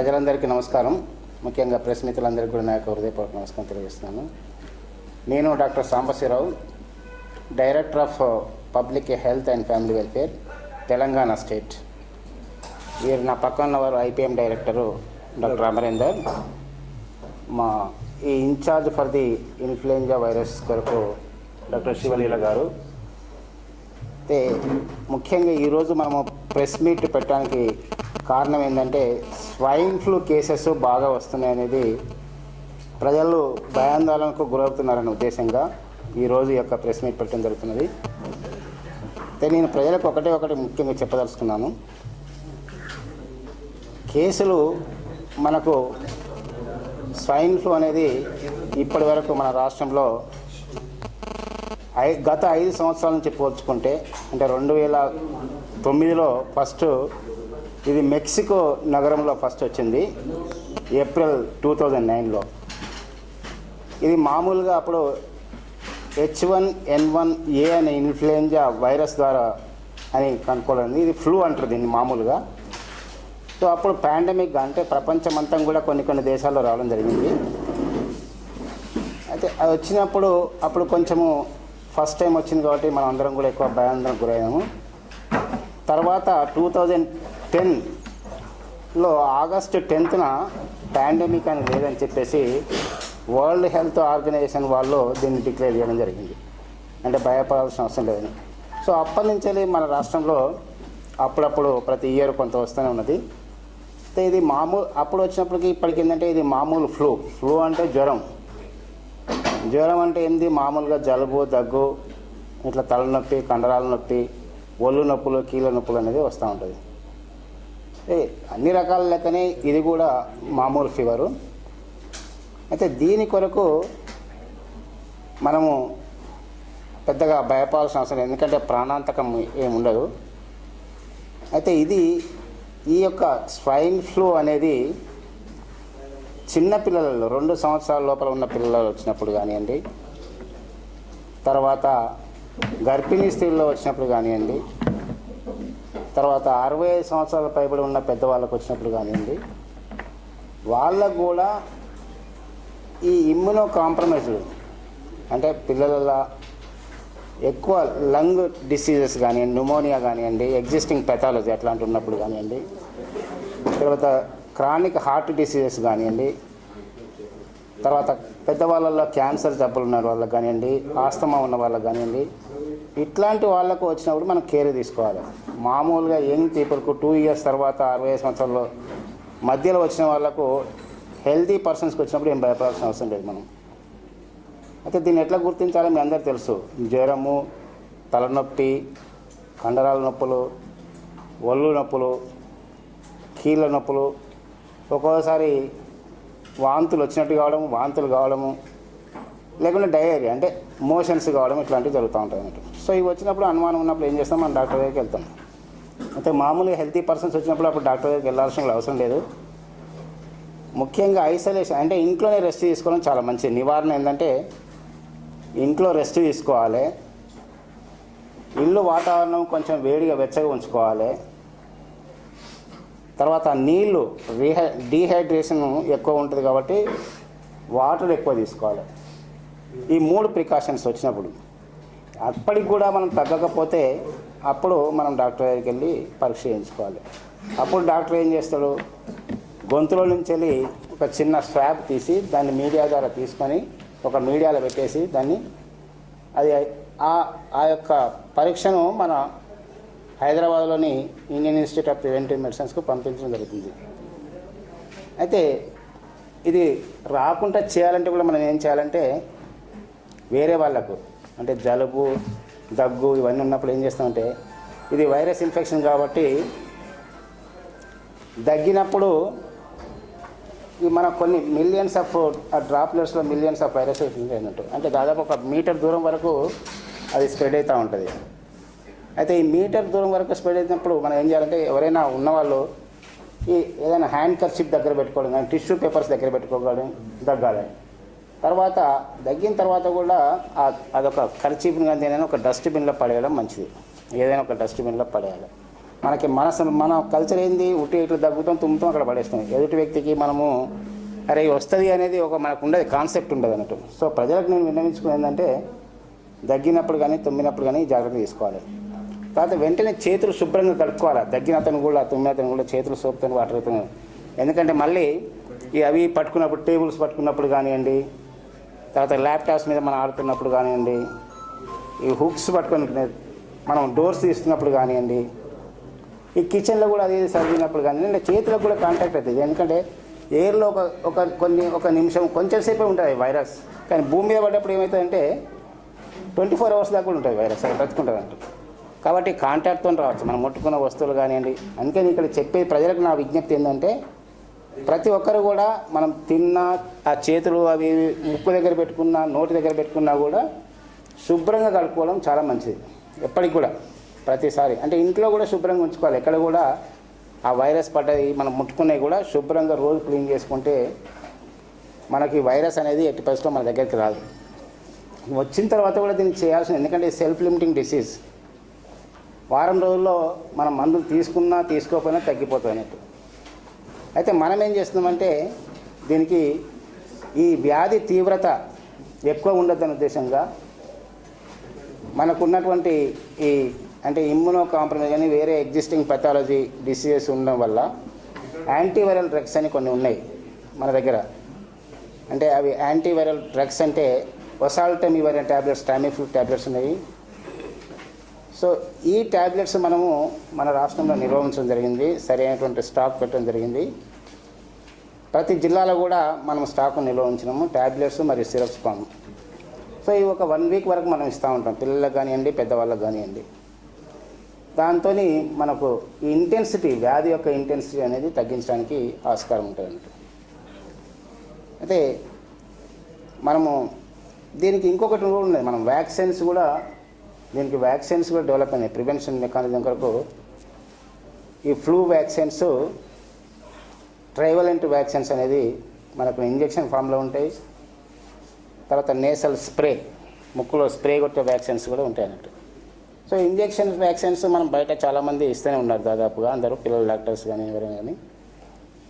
ప్రజలందరికీ నమస్కారం. ముఖ్యంగా ప్రెస్ మిత్రులందరికీ కూడా నా యొక్క హృదయపూర్వక నమస్కారం తెలియజేస్తున్నాను. నేను doctor Sambasivarao director of public health and family welfare Telangana state. వీరు నా పక్కన ఉన్నవారు ఐపీఎం డైరెక్టరు డాక్టర్ అమరేందర్. మా ఈ in-charge for the influenza virus కొరకు డాక్టర్ శివలీల గారు. అయితే ముఖ్యంగా ఈరోజు మనము ప్రెస్ మీట్ పెట్టడానికి కారణం ఏంటంటే స్వైన్ ఫ్లూ కేసెస్ బాగా వస్తున్నాయి అనేది ప్రజలు భయాందోళనకు గురవుతున్నారనే ఉద్దేశంగా ఈరోజు యొక్క ప్రెస్ మీట్ పెట్టడం జరుగుతున్నది. అయితే నేను ప్రజలకు ఒకటే ఒకటి ముఖ్యంగా చెప్పదలుచుకున్నాను. కేసులు మనకు స్వైన్ ఫ్లూ అనేది ఇప్పటి వరకు మన రాష్ట్రంలో ఐ గత ఐదు సంవత్సరాల నుంచి పోల్చుకుంటే అంటే రెండు వేల తొమ్మిదిలో ఫస్ట్ ఇది మెక్సికో నగరంలో ఫస్ట్ వచ్చింది ఏప్రిల్ టూ థౌజండ్ నైన్లో. ఇది మామూలుగా అప్పుడు H one N one A అనే ఇన్ఫ్లుయెంజా వైరస్ ద్వారా అని కనుక్కోవడం ఇది ఫ్లూ అంటారు దీన్ని మామూలుగా. సో అప్పుడు పాండమిక్ అంటే ప్రపంచమంతా కూడా కొన్ని కొన్ని దేశాల్లో రావడం జరిగింది. అయితే అది వచ్చినప్పుడు అప్పుడు కొంచెము ఫస్ట్ టైం వచ్చింది కాబట్టి మనం అందరం కూడా ఎక్కువ భయాందరం గురయ్యాము. తర్వాత టూ థౌజండ్ టెన్లో ఆగస్టు టెన్త్న పాండమిక్ అని లేదని చెప్పేసి వరల్డ్ హెల్త్ ఆర్గనైజేషన్ వాళ్ళు దీన్ని డిక్లేర్ చేయడం జరిగింది. అంటే భయపడాల్సిన అవసరం లేదని సో అప్పటి నుంచి మన రాష్ట్రంలో అప్పుడప్పుడు ప్రతి ఇయర్ కొంత వస్తూనే ఉన్నది. అయితే ఇది మామూలు అప్పుడు వచ్చినప్పటికి ఇప్పటికి ఏంటంటే ఇది మామూలు ఫ్లూ. ఫ్లూ అంటే జ్వరం. జ్వరం అంటే ఏంది? మామూలుగా జలుబు దగ్గు ఇట్లా తలనొప్పి కండరాల నొప్పి ఒళ్ళు నొప్పులు కీళ్ళ నొప్పులు అనేది వస్తూ ఉంటుంది. అన్ని రకాల లెక్కనే ఇది కూడా మామూలు ఫీవరు. అయితే దీని కొరకు మనము పెద్దగా భయపడాల్సిన అవసరం ఎందుకంటే ప్రాణాంతకం ఏమి ఉండదు. అయితే ఇది ఈ యొక్క స్వైన్ ఫ్లూ అనేది చిన్న పిల్లలలో రెండు సంవత్సరాల లోపల ఉన్న పిల్లలు వచ్చినప్పుడు కానివ్వండి తర్వాత గర్భిణీ స్త్రీల్లో వచ్చినప్పుడు కానివ్వండి తర్వాత అరవై ఐదు సంవత్సరాల పైబడి ఉన్న పెద్దవాళ్ళకు వచ్చినప్పుడు కానివ్వండి వాళ్ళకు కూడా ఈ ఇమ్యునో కాంప్రమైజ్డ్ అంటే పిల్లల ఎక్కువ లంగ్ డిసీజెస్ కానివ్వండి న్యూమోనియా కానివ్వండి ఎగ్జిస్టింగ్ పెథాలజీ అట్లాంటి ఉన్నప్పుడు కానివ్వండి తర్వాత క్రానిక్ హార్ట్ డిసీజెస్ కానివ్వండి తర్వాత పెద్దవాళ్ళల్లో క్యాన్సర్ జబ్బులు ఉన్న వాళ్ళకి కానివ్వండి ఆస్తమా ఉన్న వాళ్ళకి కానివ్వండి ఇట్లాంటి వాళ్ళకు వచ్చినప్పుడు మనం కేర్ తీసుకోవాలి. మామూలుగా యంగ్ పీపుల్కు టూ ఇయర్స్ తర్వాత అరవై సంవత్సరాల్లో మధ్యలో వచ్చిన వాళ్ళకు హెల్తీ పర్సన్స్కి వచ్చినప్పుడు ఏం భయపడాల్సిన అవసరం లేదు మనం. అయితే దీన్ని ఎట్లా గుర్తించాలో మీ అందరు తెలుసు. జ్వరము తలనొప్పి కండరాల నొప్పులు ఒళ్ళు నొప్పులు కీళ్ళ నొప్పులు ఒక్కోసారి వాంతులు వచ్చినట్టు కావడం వాంతులు కావడము లేకుంటే డయేరీ అంటే మోషన్స్ కావడం ఇట్లాంటివి జరుగుతూ ఉంటాయి అన్నట్టు. సో ఇవి వచ్చినప్పుడు అనుమానం ఉన్నప్పుడు ఏం చేస్తాం? మనం డాక్టర్ దగ్గరికి వెళ్తాం. అయితే మామూలుగా హెల్తీ పర్సన్స్ వచ్చినప్పుడు అప్పుడు డాక్టర్ దగ్గరికి వెళ్ళాల్సిన అవసరం లేదు. ముఖ్యంగా ఐసోలేషన్ అంటే ఇంట్లోనే రెస్ట్ తీసుకోవడం చాలా మంచిది. నివారణ ఏంటంటే ఇంట్లో రెస్ట్ తీసుకోవాలి. ఇల్లు వాతావరణం కొంచెం వేడిగా వెచ్చగా ఉంచుకోవాలి. తర్వాత నీళ్ళు రీహై డీహైడ్రేషన్ ఎక్కువ ఉంటుంది కాబట్టి వాటర్ ఎక్కువ తీసుకోవాలి. ఈ మూడు ప్రికాషన్స్ వచ్చినప్పుడు. అప్పటికి కూడా మనం తగ్గకపోతే అప్పుడు మనం డాక్టర్ దగ్గరికి వెళ్ళి పరీక్ష చేయించుకోవాలి. అప్పుడు డాక్టర్ ఏం చేస్తాడు? గొంతులో నుంచి వెళ్ళి ఒక చిన్న స్వాబ్ తీసి దాన్ని మీడియా ద్వారా తీసుకొని ఒక మీడియాలో పెట్టేసి దాన్ని అది ఆ ఆ యొక్క పరీక్షను మన హైదరాబాద్లోని ఇండియన్ ఇన్స్టిట్యూట్ ఆఫ్ ప్రివెంటివ్ మెడిసిన్స్కు పంపించడం జరుగుతుంది. అయితే ఇది రాకుండా చేయాలంటే కూడా మనం ఏం చేయాలంటే వేరే వాళ్ళకు అంటే జలుబు దగ్గు ఇవన్నీ ఉన్నప్పుడు ఏం చేస్తామంటే ఇది వైరస్ ఇన్ఫెక్షన్ కాబట్టి దగ్గినప్పుడు ఈ మన కొన్ని మిలియన్స్ ఆఫ్ ఆ డ్రాప్లెట్స్లో మిలియన్స్ ఆఫ్ వైరస్ ఉంటాయి అంటే దాదాపు ఒక మీటర్ దూరం వరకు అది స్ప్రెడ్ అవుతూ ఉంటుంది. అయితే ఈ మీటర్ దూరం వరకు స్ప్రెడ్ అయినప్పుడు మనం ఏం చేయాలంటే ఎవరైనా ఉన్నవాళ్ళు ఈ ఏదైనా హ్యాండ్ కర్చిప్ దగ్గర పెట్టుకోవడం కానీ టిష్యూ పేపర్స్ దగ్గర పెట్టుకోవడం దగ్గాలి తర్వాత దగ్గిన తర్వాత కూడా అదొక కర్చీప్ని కానీ ఏదైనా ఒక డస్ట్బిన్లో పడేయడం మంచిది. ఏదైనా ఒక డస్ట్బిన్లో పడేయాలి. మనకి మనసు మన కల్చర్ ఏంది? ఉట్టి ఇట్లా దగ్గుతాం తుమ్ముతాం అక్కడ పడేస్తాం. ఎదుటి వ్యక్తికి మనము అరే వస్తుంది అనేది ఒక మనకు ఉండదు కాన్సెప్ట్ ఉండదు అన్నట్టు. సో ప్రజలకు నేను విన్నవించుకుని ఏంటంటే దగ్గినప్పుడు కానీ తుమ్మినప్పుడు కానీ జాగ్రత్త తీసుకోవాలి. తర్వాత వెంటనే చేతులు శుభ్రంగా కడుక్కోవాలి. దగ్గిన అతను కూడా తుమ్మిన అతను కూడా చేతులు సోపుతో వాటర్ అవుతుంది ఎందుకంటే మళ్ళీ ఈ అవి పట్టుకున్నప్పుడు టేబుల్స్ పట్టుకున్నప్పుడు కానివ్వండి తర్వాత ల్యాప్టాప్స్ మీద మనం ఆడుతున్నప్పుడు కానివ్వండి ఈ హుక్స్ పట్టుకొని మనం డోర్స్ తీస్తున్నప్పుడు కానివ్వండి ఈ కిచెన్లో కూడా అది సరిగినప్పుడు కానీ చేతులకు కూడా కాంటాక్ట్ అవుతుంది ఎందుకంటే ఎయిర్లో ఒక ఒక కొన్ని ఒక నిమిషం కొంచెం సేపే ఉంటుంది వైరస్ కానీ భూమి మీద పడ్డప్పుడు ఏమవుతుందంటే ట్వంటీ ఫోర్ అవర్స్ దాకా కూడా ఉంటుంది వైరస్ అది బ్రతుకుంటుంది కాబట్టి కాంటాక్ట్తో రావచ్చు. మనం ముట్టుకున్న వస్తువులు కానివ్వండి అందుకని ఇక్కడ చెప్పే ప్రజలకు నా విజ్ఞప్తి ఏంటంటే ప్రతి ఒక్కరు కూడా మనం తిన్న ఆ చేతులు అవి ముక్కు దగ్గర పెట్టుకున్నా నోటి దగ్గర పెట్టుకున్నా కూడా శుభ్రంగా కడుక్కోవడం చాలా మంచిది. ఎప్పటికి కూడా. ప్రతిసారి. అంటే ఇంట్లో కూడా శుభ్రంగా ఉంచుకోవాలి. ఎక్కడ కూడా ఆ వైరస్ పడ్డది మనం ముట్టుకున్నవి కూడా శుభ్రంగా రోజు క్లీన్ చేసుకుంటే మనకి వైరస్ అనేది ఎట్టి పరిస్థితిలో మన దగ్గరికి రాదు. వచ్చిన తర్వాత కూడా దీన్ని చేయాల్సిన ఎందుకంటే సెల్ఫ్ లిమిటింగ్ డిసీజ్ వారం రోజుల్లో మనం మందులు తీసుకున్నా తీసుకోకపోయినా తగ్గిపోతుంది అన్నట్టు. అయితే మనం ఏం చేస్తున్నామంటే దీనికి ఈ వ్యాధి తీవ్రత ఎక్కువ ఉండొద్దన్న ఉద్దేశంగా మనకున్నటువంటి ఈ అంటే ఇమ్యునో కాంప్రమైజ్ అని వేరే ఎగ్జిస్టింగ్ పెథాలజీ డిసీజెస్ ఉండడం వల్ల యాంటీవైరల్ డ్రగ్స్ అని కొన్ని ఉన్నాయి మన దగ్గర. అంటే అవి యాంటీవైరల్ డ్రగ్స్ అంటే ఒసాల్టమివైరల్ ట్యాబ్లెట్స్ టామిఫ్లూ ట్యాబ్లెట్స్ ఉన్నాయి. సో ఈ ట్యాబ్లెట్స్ మనము మన రాష్ట్రంలో నిర్వహించడం జరిగింది. సరైనటువంటి స్టాక్ పెట్టడం జరిగింది. ప్రతి జిల్లాలో కూడా మనం స్టాక్ నిల్వ ఉంచినాము ట్యాబ్లెట్స్ మరియు సిరప్స్ పాము సో ఇవి ఒక వన్ వీక్ వరకు మనం ఇస్తూ ఉంటాం. పిల్లలకు కానివ్వండి పెద్దవాళ్ళకి కానివ్వండి. దాంతో మనకు ఈ ఇంటెన్సిటీ వ్యాధి యొక్క ఇంటెన్సిటీ అనేది తగ్గించడానికి ఆస్కారం ఉంటుంది అయితే మనము దీనికి ఇంకొకటి కూడా ఉన్నది. మనం వ్యాక్సిన్స్ కూడా దీనికి వ్యాక్సిన్స్ కూడా డెవలప్ అయినాయి. ప్రివెన్షన్ మెకానిజం కొరకు ఈ ఫ్లూ వ్యాక్సిన్స్ ట్రైవలెంట్ వ్యాక్సిన్స్ అనేది మనకు ఇంజెక్షన్ ఫామ్లో ఉంటాయి. తర్వాత నేసల్ స్ప్రే ముక్కులో స్ప్రే కొట్టే వ్యాక్సిన్స్ కూడా ఉంటాయి అన్నట్టు. సో ఇంజెక్షన్ వ్యాక్సిన్స్ మనం బయట చాలామంది ఇస్తూనే ఉన్నారు దాదాపుగా. అందరూ పిల్లల డాక్టర్స్ కానీ ఎవరైనా కానీ.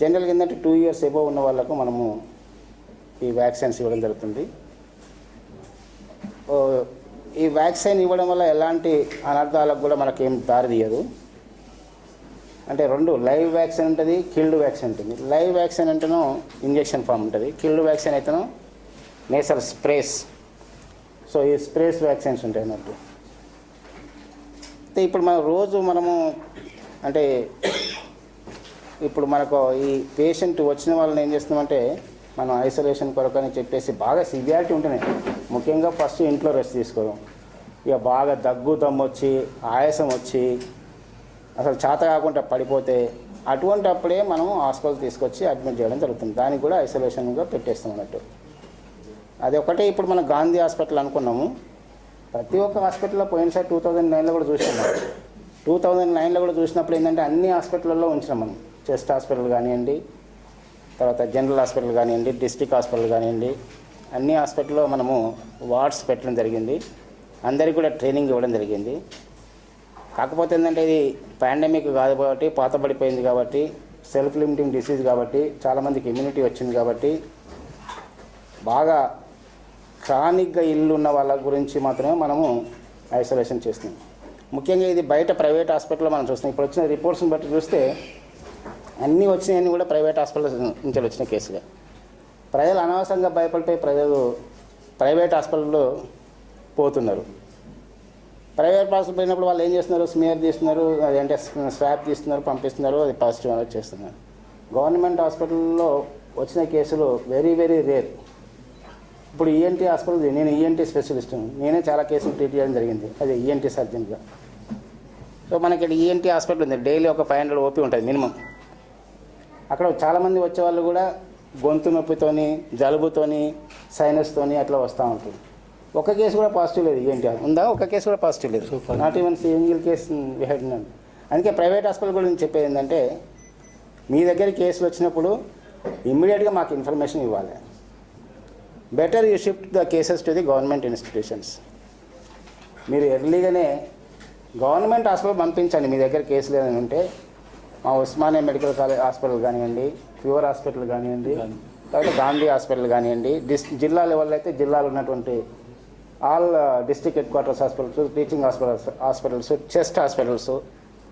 జనరల్గా ఏంటంటే టూ ఇయర్స్ ఎబో ఉన్న వాళ్ళకు మనము ఈ వ్యాక్సిన్స్ ఇవ్వడం జరుగుతుంది. ఈ వ్యాక్సిన్ ఇవ్వడం వల్ల ఎలాంటి అనర్థాలకు కూడా మనకేం దారి తీయదు అంటే రెండు లైవ్ వ్యాక్సిన్ ఉంటుంది కిల్డ్ వ్యాక్సిన్ ఉంటుంది. లైవ్ వ్యాక్సిన్ అంటేనో ఇంజెక్షన్ ఫామ్ ఉంటుంది. కిల్డ్ వ్యాక్సిన్ అయితేనో నేసల్ స్ప్రేస్ సో ఈ స్ప్రేస్ వ్యాక్సిన్స్ ఉంటాయి అన్నట్టు. అయితే ఇప్పుడు మనం రోజు మనము అంటే ఇప్పుడు మనకు ఈ పేషెంట్ వచ్చిన వాళ్ళని ఏం చేస్తున్నామంటే మనం ఐసోలేషన్ కొరకు అని చెప్పేసి బాగా సివియారిటీ ఉంటున్నాయి ముఖ్యంగా ఫస్ట్ ఇంట్లో రెస్ట్ తీసుకోవడం. ఇక బాగా దగ్గు దమ్ము వచ్చి ఆయాసం వచ్చి అసలు చేత కాకుండా పడిపోతే అటువంటి అప్పుడే మనం హాస్పిటల్ తీసుకొచ్చి అడ్మిట్ చేయడం జరుగుతుంది. దానికి కూడా ఐసోలేషన్గా పెట్టేస్తాం అన్నట్టు. అది ఒకటే ఇప్పుడు మనం గాంధీ హాస్పిటల్ అనుకున్నాము. ప్రతి ఒక్క హాస్పిటల్లో పోయినసారి టూ థౌజండ్ నైన్లో కూడా చూసినాం టూ థౌజండ్ నైన్లో కూడా చూసినప్పుడు ఏంటంటే అన్ని హాస్పిటల్లో ఉంచినాం మనం. చెస్ట్ హాస్పిటల్ కానివ్వండి తర్వాత జనరల్ హాస్పిటల్ కానివ్వండి డిస్ట్రిక్ట్ హాస్పిటల్ కానివ్వండి అన్ని హాస్పిటల్లో మనము వార్డ్స్ పెట్టడం జరిగింది. అందరికీ కూడా ట్రైనింగ్ ఇవ్వడం జరిగింది. కాకపోతే ఏంటంటే ఇది పాండమిక్ కాదు కాబట్టి పాతబడిపోయింది కాబట్టి సెల్ఫ్ లిమిటింగ్ డిసీజ్ కాబట్టి చాలామందికి ఇమ్యూనిటీ వచ్చింది కాబట్టి బాగా క్రానిక్గా ఇల్లు ఉన్న వాళ్ళ గురించి మాత్రమే మనము ఐసోలేషన్ చేస్తున్నాం. ముఖ్యంగా ఇది బయట ప్రైవేట్ హాస్పిటల్లో మనం చూస్తున్నాం. ఇప్పుడు వచ్చిన రిపోర్ట్స్ని బట్టి చూస్తే అన్నీ వచ్చినాయన్నీ కూడా ప్రైవేట్ హాస్పిటల్ నుంచి వచ్చిన కేసులే. ప్రజలు అనవసరంగా భయపడిపోయి ప్రజలు ప్రైవేట్ హాస్పిటల్లో పోతున్నారు. ప్రైవేట్ హాస్పిటల్ పోయినప్పుడు వాళ్ళు ఏం చేస్తున్నారు? స్మియర్ తీస్తున్నారు అదేంటే స్వాప్ తీస్తున్నారు పంపిస్తున్నారు అది పాజిటివ్ అనేది చేస్తున్నారు. గవర్నమెంట్ హాస్పిటల్లో వచ్చిన కేసులు వెరీ వెరీ రేర్. ఇప్పుడు ఈఎన్టీ హాస్పిటల్ నేను ఈఎన్టీ స్పెషలిస్ట్ నేనే చాలా కేసులు ట్రీట్ చేయడం జరిగింది. అది ఈఎన్టీ సర్జన్గా సో మనకి ఇక్కడ ఈఎన్టీ హాస్పిటల్ ఉంది. డైలీ ఒక ఫైవ్ హండ్రెడ్ ఓపీ ఉంటుంది మినిమం. అక్కడ చాలామంది వచ్చే వాళ్ళు కూడా గొంతు నొప్పితోని జలుబుతోని సైనస్తోని అట్లా వస్తూ ఉంటుంది. ఒక కేసు కూడా పాజిటివ్ లేదు ఏంటి ఉందా? ఒక కేసు కూడా పాజిటివ్ లేదు. Not even single case we had అందుకే ప్రైవేట్ హాస్పిటల్ గురించి చెప్పేది ఏంటంటే మీ దగ్గర కేసులు వచ్చినప్పుడు ఇమ్మీడియట్గా మాకు ఇన్ఫర్మేషన్ ఇవ్వాలి. Better you shift the cases to the government institutions మీరు ఎర్లీగానే గవర్నమెంట్ హాస్పిటల్ పంపించండి మీ దగ్గర కేసులు ఏదైనా ఉంటే మా ఉస్మానియా మెడికల్ కాలేజ్ హాస్పిటల్ కానివ్వండి ప్యూర్ హాస్పిటల్ కానివ్వండి తర్వాత గాంధీ హాస్పిటల్ కానివ్వండి డిస్ జిల్లా లెవెల్లో అయితే జిల్లాలో ఉన్నటువంటి all district headquarters hospitals teaching hospitals hospitals chest hospitals.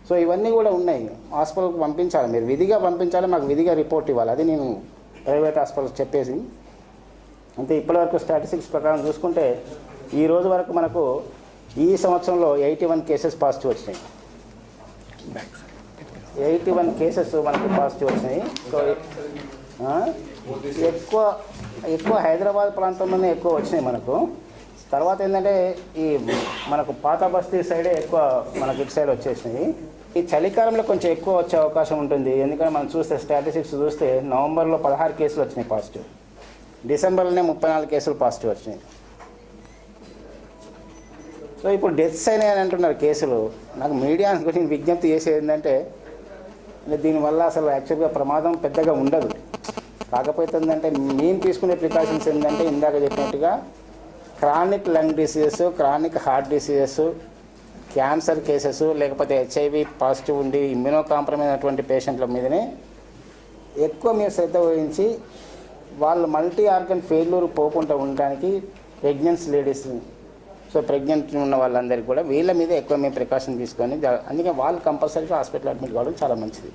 So ఇవన్నీ కూడా ఉన్నాయి. హాస్పిటల్కి పంపించాలి. మీరు విధిగా పంపించాలి మాకు విధిగా రిపోర్ట్ ఇవ్వాలి. అది నేను ప్రైవేట్ హాస్పిటల్స్ చెప్పేసి అంటే ఇప్పటివరకు స్టాటిస్టిక్స్ ప్రకారం చూసుకుంటే ఈ రోజు వరకు మనకు ఈ సంవత్సరంలో ఎయిటీ వన్ కేసెస్ పాజిటివ్ వచ్చినాయి. ఎయిటీ వన్ కేసెస్ మనకు పాజిటివ్ వచ్చినాయి. సో ఎక్కువ ఎక్కువ హైదరాబాద్ ప్రాంతంలోనే ఎక్కువ వచ్చినాయి మనకు. తర్వాత ఏంటంటే ఈ మనకు పాత బస్తీ సైడే ఎక్కువ మనకు ఇటు సైడ్ వచ్చేసినాయి. ఈ చలికాలంలో కొంచెం ఎక్కువ వచ్చే అవకాశం ఉంటుంది. ఎందుకంటే మనం చూస్తే స్టాటిస్టిక్స్ చూస్తే నవంబర్లో పదహారు కేసులు వచ్చినాయి పాజిటివ్. డిసెంబర్లోనే ముప్పై నాలుగు కేసులు పాజిటివ్ వచ్చినాయి. సో ఇప్పుడు డెత్స్ అయినాయి అని అంటున్నారు కేసులు. నాకు మీడియా గురించి విజ్ఞప్తి చేసేది ఏంటంటే దీనివల్ల అసలు యాక్చువల్గా ప్రమాదం పెద్దగా ఉండదు. కాకపోతే ఏంటంటే మేము తీసుకునే ప్రికాషన్స్ ఏంటంటే ఇందాక చెప్పినట్టుగా chronic lung diseases chronic heart diseases cancer cases లేకపోతే హెచ్ఐవి పాజిటివ్ ఉండి ఇమ్యూనో కాంప్రమైజ్ అయినటువంటి పేషెంట్ల మీదనే ఎక్కువ మీరు శ్రద్ధ వహించి వాళ్ళు మల్టీ ఆర్గన్ ఫెయిల్యూర్ పోకుండా ఉండడానికి ప్రెగ్నెన్స్ లేడీస్ సో ప్రెగ్నెంట్ ఉన్న వాళ్ళందరికీ కూడా వీళ్ళ మీద ఎక్కువ మేము ప్రికాషన్ తీసుకొని అందుకే వాళ్ళు కంపల్సరీగా హాస్పిటల్ అడ్మిట్ కావడం చాలా మంచిది.